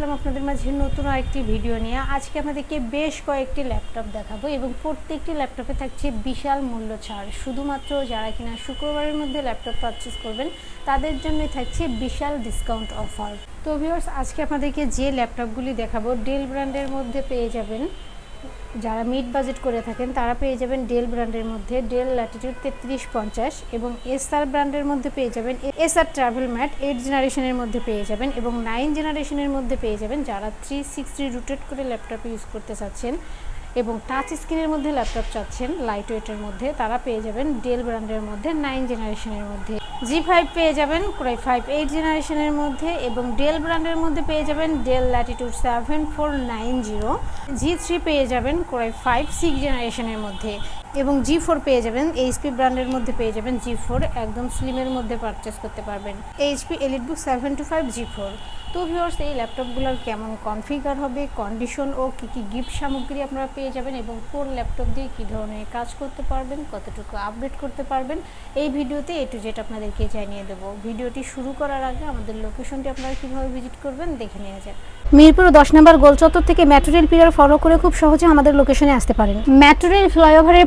আসলাম আপনাদের মাঝে নতুন একটি ভিডিও নিয়ে। আজকে আপনাদেরকে বেশ কয়েকটি ল্যাপটপ দেখাবো এবং প্রত্যেকটি ল্যাপটপে থাকছে বিশাল মূল্য ছাড়। শুধুমাত্র যারা কিনা শুক্রবারের মধ্যে ল্যাপটপ পারচেস করবেন, তাদের জন্য থাকছে বিশাল ডিসকাউন্ট অফার তো ভিউয়ার্স আজকে আপনাদেরকে যে ল্যাপটপগুলি দেখাবো ডেল ব্র্যান্ডের মধ্যে পেয়ে যাবেন যারা মিড বাজেট করে থাকেন, তারা পেয়ে যাবেন ডেল ব্র্যান্ডের মধ্যে ডেল ল্যাটিটিউড তেত্রিশ পঞ্চাশ এবং এসআর ব্র্যান্ডের মধ্যে পেয়ে যাবেন এসআর ট্রাভেল ম্যাট এইট জেনারেশনের মধ্যে পেয়ে যাবেন এবং নাইন জেনারেশনের মধ্যে পেয়ে যাবেন যারা থ্রি সিক্সটি রুটেড করে ল্যাপটপ ইউজ করতে চাচ্ছেন। এবং টাচ স্ক্রিনের মধ্যে ল্যাপটপ চাচ্ছেন লাইট ওয়েটের মধ্যে, তারা পেয়ে যাবেন ডেল ব্র্যান্ডের মধ্যে নাইন জেনারেশনের মধ্যে। জি ফাইভ পেয়ে যাবেন ক্রাই ফাইভ এইট জেনারেশনের মধ্যে এবং ডেল ব্র্যান্ডের মধ্যে পেয়ে যাবেন Dell Latitude seven four nine zero G three পেয়ে যাবেন ক্রাই ফাইভ সিক্স জেনারেশনের মধ্যে। এবং জি ফোর পেয়ে যাবেন এইচপি ব্র্যান্ডের মধ্যে পেয়ে যাবেন জি ফোর একদম স্লিমের মধ্যে পারচেস করতে পারবেন। HP Elite Book seven two five G four তো ভিউয়ার্স এই ল্যাপটপগুলোর কেমন কনফিগার হবে কন্ডিশন ও কী কী গিফট সামগ্রী আপনারা পেয়ে যাবেন এবং কোন ল্যাপটপ দিয়ে কী ধরনের কাজ করতে পারবেন, কতটুকু আপডেট করতে পারবেন, এই ভিডিওতে এ টু জেড আপনাদেরকে জানিয়ে দেবো। ভিডিওটি শুরু করার আগে আমাদের লোকেশনটি আপনারা কীভাবে ভিজিট করবেন দেখে নেওয়া যাক। মিরপুর দশ নম্বর গোলচত্বর থেকে মেট্রো রেল পিলার ফলো করে খুব সহজে আমাদের লোকেশনে আসতে পারেন। মেট্রো রেল ফ্লাইওভারের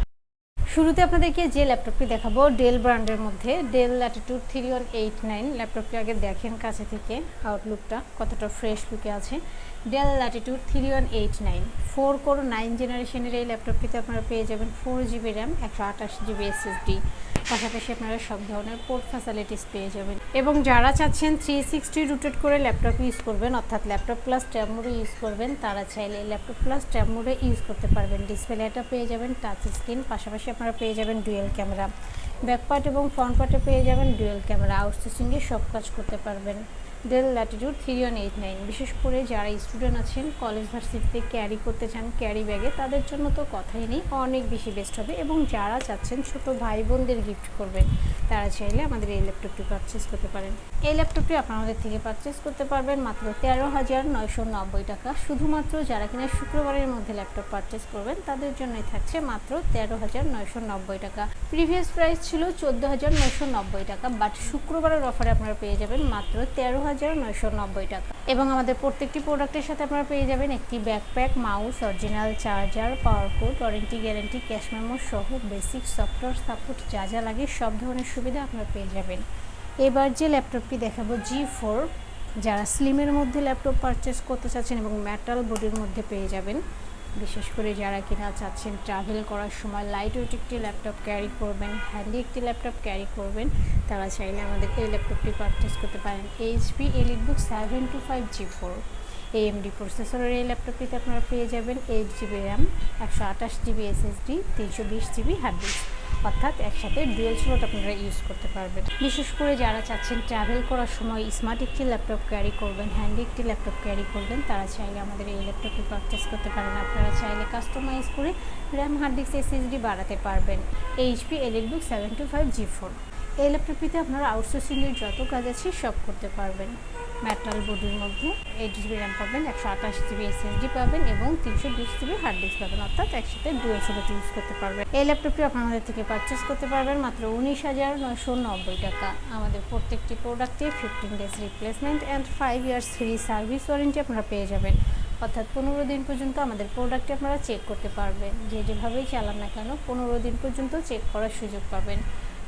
শুরুতে আপনাদেরকে যে ল্যাপটপটি দেখাবো ডেল ব্র্যান্ডের মধ্যে Dell Latitude three one eight nine ল্যাপটপটি আগে দেখেন কাছে থেকে আউটলুকটা কতটা ফ্রেশ লুকে আছে। Dell Latitude three one eight nine four core nine জেনারেশনের এই ল্যাপটপটিতে আপনারা পেয়ে যাবেন ফোর জিবি র্যাম একশো আঠাশ জিবি এসএসডি পাশাপাশি আপনারা সব ধরনের পোর্ট ফ্যাসিলিটিস পেয়ে যাবেন। এবং যারা চাচ্ছেন থ্রি সিক্সটি রুটেড করে ল্যাপটপ ইউজ করবেন, অর্থাৎ ল্যাপটপ প্লাস ট্যাব মোডে ইউজ করবেন, তারা চাইলে ল্যাপটপ প্লাস ট্যাব মোডে ইউজ করতে পারবেন। ডিসপ্লেটা পেয়ে যাবেন টাচ স্ক্রিন পাশাপাশি আপনারা পেয়ে যাবেন ডুয়েল ক্যামেরা ব্যাকপার্ট এবং ফ্রন্ট পার্টে পেয়ে যাবেন ডুয়েল ক্যামেরা আউটসোর্সিংয়ে সব কাজ করতে পারবেন। Dell Latitude three one eight nine বিশেষ করে যারা স্টুডেন্ট আছেন কলেজ ভার্সিটিতে ক্যারি করতে চান ক্যারি ব্যাগে তাদের জন্য তো কথাই নেই, অনেক বেশি বেস্ট হবে এবং যারা চাচ্ছেন ছোট ভাই বোনদের গিফট করবেন, তারা চাইলে আমাদের এই ল্যাপটপটি পারচেস করতে পারেন। এই ল্যাপটপটি আপনাদের থেকে পারচেস করতে পারবেন মাত্র তেরো হাজার নয়শো নব্বই টাকা। শুধুমাত্র যারা কিনা শুক্রবারের মধ্যে ল্যাপটপ পারচেস করবেন, তাদের জন্যই থাকছে মাত্র তেরো হাজার নয়শো নব্বই টাকা। প্রিভিয়াস প্রাইস ছিল চোদ্দ হাজার নয়শো নব্বই টাকা বাট শুক্রবারের অফারে আপনারা পেয়ে যাবেন মাত্র তেরো হাজার নয়শো নব্বই টাকা। এবং আমাদের প্রত্যেকটি প্রোডাক্টের সাথে আপনারা পেয়ে যাবেন একটি backpack mouse original charger power cord warranty guarantee cash memo সহ বেসিক সফটওয়্যার সাপোর্ট যা যা লাগে সব ধরনের সুবিধা আপনারা পেয়ে যাবেন। এবার যে ল্যাপটপটি দেখাবো জি ফোর যারা স্লিমের মধ্যে ল্যাপটপ পারচেস করতে চাচ্ছেন এবং মেটাল বডির মধ্যে পেয়ে যাবেন। বিশেষ করে যারা কিনা চাচ্ছেন ট্রাভেল করার সময় লাইট ওয়েট একটি ল্যাপটপ ক্যারি করবেন হ্যান্ডি একটি ল্যাপটপ ক্যারি করবেন, তারা চাইলে আমাদের এই ল্যাপটপটি পারচেস করতে পারেন। HP Elite Book seven two five G four AMD প্রসেসরের এই ল্যাপটপটিতে আপনারা পেয়ে যাবেন এইট জিবি র্যাম একশো আঠাশ জিবি এসএসডি তিনশো বিশ জিবি হার্ড ডিস্ক অর্থাৎ একসাথে ডুয়েল স্লট আপনারা ইউজ করতে পারবেন। বিশেষ করে যারা চাচ্ছেন ট্রাভেল করার সময় স্মার্ট একটি ল্যাপটপ ক্যারি করবেন হ্যান্ডি একটি ল্যাপটপ ক্যারি করবেন, তারা চাইলে আমাদের এই ল্যাপটপটি পারচেস করতে পারেন। আপনারা চাইলে কাস্টমাইজ করে র্যাম হার্ড ডিস্ক এসএসডি বাড়াতে পারবেন। HP Elite Book seven two five G four এই ল্যাপটপটিতে আপনারা আউটসোর্সিংয়ের যত কাজ আছে সব করতে পারবেন। মেটাল বডির মধ্যে এইট জিবি র্যাম পাবেন, একশো আঠাশ জিবি এসএসডি পাবেন এবং তিনশো বিশ জিবি হার্ড ডিস্ক পাবেন, অর্থাৎ একসাথে ডুয়েল সোলেট ইউজ করতে পারবেন। এই ল্যাপটপটি আপনাদের থেকে পারচেস করতে পারবেন মাত্র উনিশ হাজার নয়শো নব্বই টাকা। আমাদের প্রত্যেকটি প্রোডাক্টে fifteen days replacement and five years free service warranty আপনারা পেয়ে যাবেন। অর্থাৎ পনেরো দিন পর্যন্ত আমাদের প্রোডাক্টটি আপনারা চেক করতে পারবেন। যে যেভাবেই চালান না কেন, পনেরো দিন পর্যন্ত চেক করার সুযোগ পাবেন।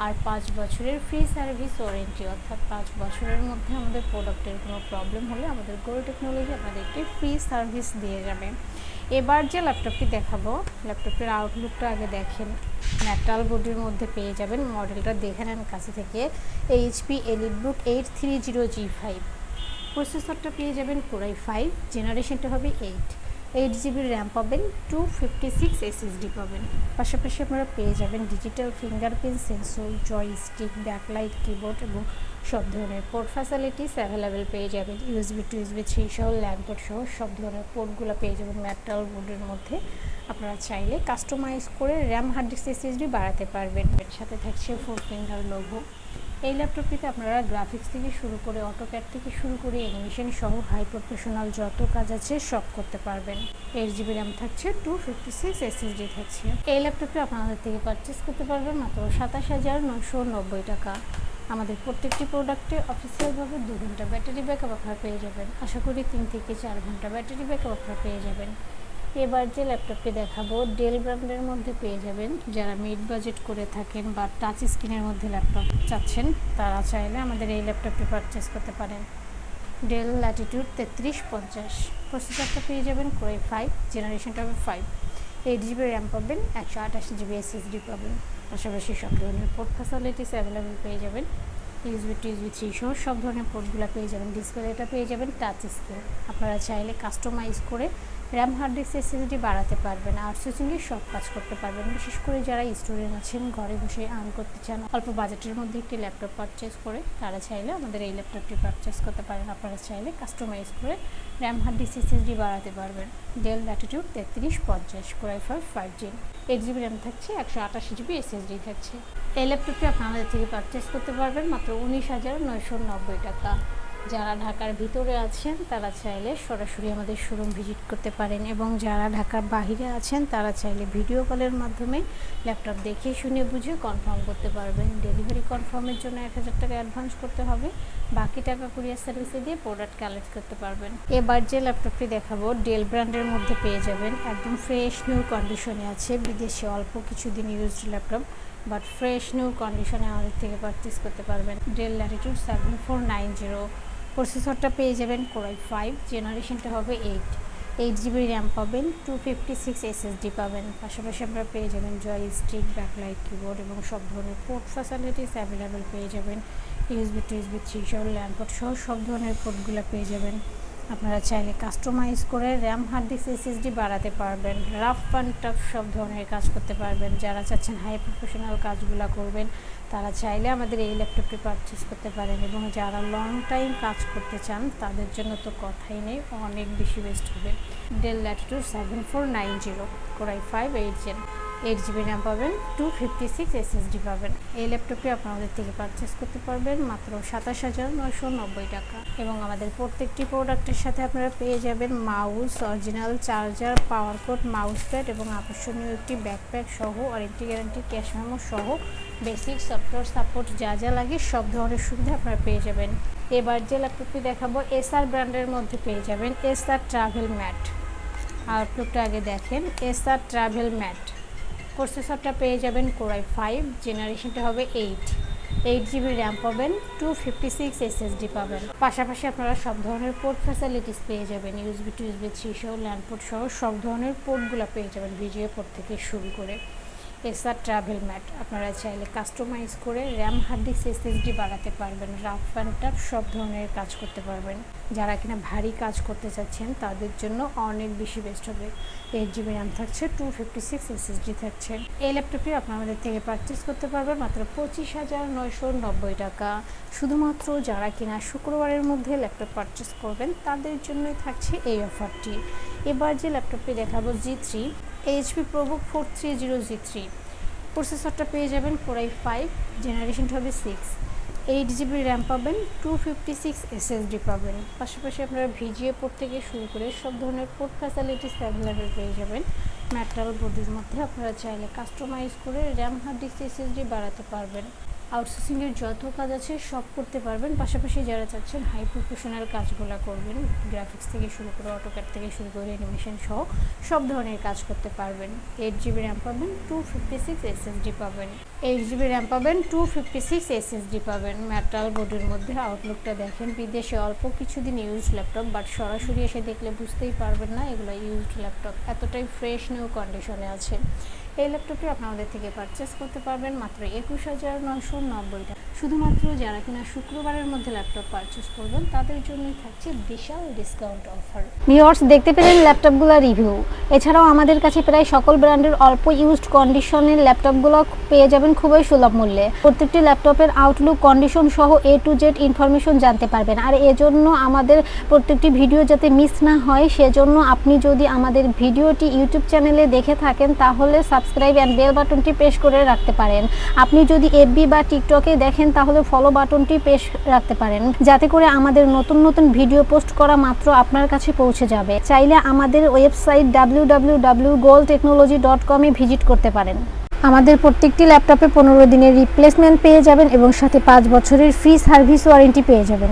আর পাঁচ বছরের ফ্রি সার্ভিস ওয়ারেন্টি অর্থাৎ পাঁচ বছরের মধ্যে আমাদের প্রোডাক্টের কোনো প্রবলেম হলে আমাদের গোল টেকনোলজি আমাদেরকে ফ্রি সার্ভিস দিয়ে যাবে। এবার যে ল্যাপটপটি দেখাবো ল্যাপটপটির আউটলুকটা আগে দেখেন। মেটাল বডির মধ্যে পেয়ে যাবেন মডেলটা দেখে নেন কাছে থেকে। HP Elite Book eight three zero G five প্রসেসরটা পেয়ে যাবেন কোরাই ফাইভ জেনারেশনটা হবে এইট এইট জিবি র্যাম পাবেন টু ফিফটি সিক্স এসএসডি পাবেন। পাশাপাশি আপনারা পেয়ে যাবেন digital fingerprint sensor joystick backlight keyboard এবং সব ধরনের পোর্ট ফ্যাসিলিটিস অ্যাভেলেবেল পেয়ে যাবেন। ইউএসবি টু ইউএসবি থ্রি সহ ল্যান্ডপোর্ট সহ সব ধরনের পোর্টগুলো পেয়ে যাবেন মেটাল বোর্ডের মধ্যে। আপনারা চাইলে কাস্টমাইজ করে র্যাম হার্ড ডিস্ক এসএসডি বাড়াতে পারবেন। এর সাথে থাকছে ফোর ফিঙ্গার লোগো এই ল্যাপটপটিতে আপনারা গ্রাফিক্স থেকে শুরু করে অটোক্যাড থেকে শুরু করে অ্যানিমেশন সহ হাই প্রফেশনাল যত কাজ আছে সব করতে পারবেন। এইট জিবি র্যাম থাকছে টু ফিফটি সিক্স এসএসডি থাকছে। এই ল্যাপটপটি আপনাদের থেকে পারচেস করতে পারবেন মাত্র সাতাশ হাজার নশো নব্বই টাকা। আমাদের প্রত্যেকটি প্রোডাক্টে অফিসিয়ালভাবে দু ঘণ্টা ব্যাটারি ব্যাকআপ আপনারা পেয়ে যাবেন। আশা করি তিন থেকে চার ঘণ্টা ব্যাটারি ব্যাকআপ আপনারা পেয়ে যাবেন। এবার যে ল্যাপটপটি দেখাবো ডেল ব্র্যান্ডের মধ্যে পেয়ে যাবেন। যারা মিড বাজেট করে থাকেন বা টাচ স্ক্রিনের মধ্যে ল্যাপটপ চাচ্ছেন, তারা চাইলে আমাদের এই ল্যাপটপটি পারচেস করতে পারেন। ডেল ল্যাটিটিউড তেত্রিশ পঞ্চাশ। প্রসেসরটা পেয়ে যাবেন কোরাই ফাইভ জেনারেশনটা হবে ফাইভ এইট জিবি র্যাম পাবেন, একশো আঠাশি জিবি এসএসডি পাবেন। পাশাপাশি সব ধরনের পোর্ট ফ্যাসিলিটিস অ্যাভেলেবেল পেয়ে যাবেন। ইউজবি টিউজবি থ্রি সহ সব ধরনের পোর্টগুলো পেয়ে যাবেন। ডিসপ্লেটা পেয়ে যাবেন টাচ স্ক্রিন আপনারা চাইলে কাস্টমাইজ করে র্যাম হার্ড ডিস্ক এসএসডি বাড়াতে পারবেন সুইচিংয়ে সব কাজ করতে পারবেন। বিশেষ করে যারা স্টুডেন্ট আছেন, ঘরে বসে আর্ন করতে চান, অল্প বাজেটের মধ্যে একটি ল্যাপটপ পারচেস করে, তারা চাইলে আমাদের এই ল্যাপটপটি পারচেস করতে পারেন। আপনারা চাইলে কাস্টমাইজ করে র্যাম হার্ড ডিস্ক এসএসডি বাড়াতে পারবেন। ডেল ল্যাটিটিউড তেত্রিশ পঞ্চাশ core i five five G eight GB RAM থাকছে, একশো আটাশি জিবি এসএসডি থাকছে। এই ল্যাপটপটি আপনাদের থেকে পারচেস করতে পারবেন, মাত্র উনিশ হাজার নয়শো নব্বই টাকা। যারা ঢাকার ভিতরে আছেন, তারা চাইলে সরাসরি আমাদের শোরুম ভিজিট করতে পারেন এবং যারা ঢাকার বাহিরে আছেন, তারা চাইলে ভিডিও কলের মাধ্যমে ল্যাপটপ দেখে শুনে বুঝে কনফার্ম করতে পারবেন। ডেলিভারি কনফার্মের জন্য এক হাজার টাকা অ্যাডভান্স করতে হবে। বাকি টাকা কুরিয়ার সার্ভিসে দিয়ে প্রোডাক্ট কালেক্ট করতে পারবেন। এবার যে ল্যাপটপটি দেখাবো ডেল ব্র্যান্ডের মধ্যে পেয়ে যাবেন। একদম ফ্রেশ নিউ কন্ডিশনে আছে। বিদেশে অল্প কিছুদিন used laptop but fresh new কন্ডিশনে আমাদের থেকে পারচেস করতে পারবেন। Dell Latitude seven four nine zero প্রসেসরটা পেয়ে যাবেন কোরাই ফাইভ জেনারেশনটা হবে এইট এইট জিবি র্যাম পাবেন টু ফিফটি সিক্স এসএসডি পাবেন। পাশাপাশি আপনারা পেয়ে যাবেন জয় স্টিক ব্যাকলাইট কিবোর্ড এবং সব ধরনের পোর্ট ফ্যাসিলিটিস অ্যাভেলেবেল পেয়ে যাবেন। ইউএসবি টিউএসবি থ্রি সহ ল্যান্ডপোর্ট সহ সব ধরনের পোর্টগুলো পেয়ে যাবেন। আপনারা চাইলে কাস্টমাইজ করে র্যাম হার্ড ডিস্ক এসএসডি বাড়াতে পারবেন রাফ অ্যান্ড টাফ সব ধরনের কাজ করতে পারবেন। যারা চাচ্ছেন হাই প্রফেশনাল কাজগুলো করবেন, তারা চাইলে আমাদের এই ল্যাপটপটি পারচেস করতে পারেন এবং যারা লং টাইম কাজ করতে চান, তাদের জন্য তো কথাই নেই, অনেক বেশি বেস্ট হবে। Dell Latitude seven four nine zero core i five eight gen eight GB RAM পাবেন টু ফিফটি সিক্স এসএসডি পাবেন। এই ল্যাপটপটি আপনাদের থেকে পারচেস করতে পারবেন মাত্র সাতাশ হাজার নয়শো নব্বই টাকা। এবং আমাদের প্রত্যেকটি প্রোডাক্টের সাথে আপনারা পেয়ে যাবেন mouse original charger power cord mouse pad এবং আকর্ষণীয় একটি ব্যাকপ্যাক সহ ওয়ারেন্টি গ্যারান্টি ক্যাশ মেমো সহ বেসিক সফটওয়্যার সাপোর্ট যা যা লাগে সব ধরনের সুবিধা আপনারা পেয়ে যাবেন। এবার যে ল্যাপটপটি দেখাবো এসআর ব্র্যান্ডের মধ্যে পেয়ে যাবেন এসআর ট্রাভেল ম্যাট আউটলুকটা আগে দেখেন এসআর ট্রাভেল ম্যাট প্রসেসরটা পেয়ে যাবেন কোরাই ফাইভ, জেনারেশনটা হবে এইট। এইট জিবি র্যাম পাবেন টু ফিফটি সিক্স এসএসডি পাবেন। পাশাপাশি আপনারা সব ধরনের পোর্ট ফ্যাসিলিটিস পেয়ে যাবেন ইউএসবি টু ইউএসবি থ্রি সহ ল্যান্ড পোর্ট সহ, সব ধরনের পোর্টগুলো পেয়ে যাবেন ভিজিএ পোর্ট থেকে শুরু করে। এসআর ট্রাভেল ম্যাট আপনারা চাইলে কাস্টমাইজ করে র্যাম হার্ড ডিস্ক এসএসডি বাড়াতে পারবেন। রাফ অ্যান্ড টাফ সব ধরনের কাজ করতে পারবেন। যারা কিনা ভারী কাজ করতে চাচ্ছেন, তাদের জন্য অনেক বেশি বেস্ট হবে। এইট জিবি র্যাম থাকছে টু ফিফটি সিক্স এসএসডি থাকছে। এই ল্যাপটপটি আপনারা আমাদের থেকে পারচেস করতে পারবেন মাত্র পঁচিশ হাজার নয়শো নব্বই টাকা। শুধুমাত্র যারা কিনা শুক্রবারের মধ্যে ল্যাপটপ পারচেস করবেন, তাদের জন্যই থাকছে এই অফারটি এবার যে ল্যাপটপটি দেখাবো G three HP ProBook four three zero G three প্রসেসরটা পেয়ে যাবেন ফোর আই ফাইভ জেনারেশনটা হবে সিক্স এইট জিবি র্যাম পাবেন টু ফিফটি সিক্স এসএসডি পাবেন। পাশাপাশি আপনারা ভিজিএ পোর্ট থেকে শুরু করে সব ধরনের পোর্ট ফ্যাসিলিটিস অ্যাভেলেবেল পেয়ে যাবেন। ম্যাটাল বোর্ডের মধ্যে আপনারা চাইলে কাস্টমাইজ করে র্যাম হার্ড ডিস্ক এসএসডি বাড়াতে পারবেন। আউটসোর্সিংয়ের যত কাজ আছে সব করতে পারবেন। পাশাপাশি যারা চাচ্ছেন হাই প্রফেশনাল কাজগুলো করবেন গ্রাফিক্স থেকে শুরু করে অটোক্যাড থেকে শুরু করে অ্যানিমেশন সহ সব ধরনের কাজ করতে পারবেন। এইট জিবি র্যাম পাবেন টু ফিফটি সিক্স এসএসডি পাবেন। এইট জিবি র্যাম পাবেন টু ফিফটি সিক্স এসএসডি পাবেন। মেটাল বোর্ডের মধ্যে আউটলুকটা দেখেন। বিদেশে অল্প কিছুদিন ইউজ ল্যাপটপ বাট সরাসরি এসে দেখলে বুঝতেই পারবেন না, এগুলো ইউজড ল্যাপটপ এতটাই ফ্রেশ নিউ কন্ডিশনে আছে। এই ল্যাপটপটি আপনাদের থেকে পারচেস করতে পারবেন মাত্র একুশ হাজার নয়শো নব্বই টাকা। শুধুমাত্র যারা কিনা শুক্রবারের মধ্যে ল্যাপটপ পারচেস করবেন, তাদের জন্যই থাকছে বিশাল ডিসকাউন্ট অফার ভিওর্স দেখতে পেলেন ল্যাপটপগুলোর রিভিউ এছাড়াও আমাদের কাছে প্রায় সকল ব্র্যান্ডের অল্প ইউজড কন্ডিশনের ল্যাপটপগুলো পেয়ে যাবেন খুবই সুলভ মূল্যে। প্রত্যেকটি ল্যাপটপের আউটলুক কন্ডিশন সহ এ টু জেড ইনফরমেশন জানতে পারবেন। আর এজন্য আমাদের প্রত্যেকটি ভিডিও যাতে মিস না হয়, সেজন্য আপনি যদি আমাদের ভিডিওটি ইউটিউব চ্যানেলে দেখে থাকেন, তাহলে সাবস্ক্রাইব অ্যান্ড বেল বাটনটি প্রেস করে রাখতে পারেন। আপনি যদি এফবি বা টিকটকে দেখেন, তাহলে ফলো বাটনটি প্রেস রাখতে পারেন। যাতে করে আমাদের নতুন নতুন ভিডিও পোস্ট করা মাত্র আপনার কাছে পৌঁছে যাবে। চাইলে আমাদের website W W W technology dot visit করতে পারেন। আমাদের প্রত্যেকটি ল্যাপটপে পনেরো দিনের রিপ্লেসমেন্ট পেয়ে যাবেন এবং সাথে পাঁচ বছরের ফ্রি সার্ভিস ওয়ারেন্টি পেয়ে যাবেন।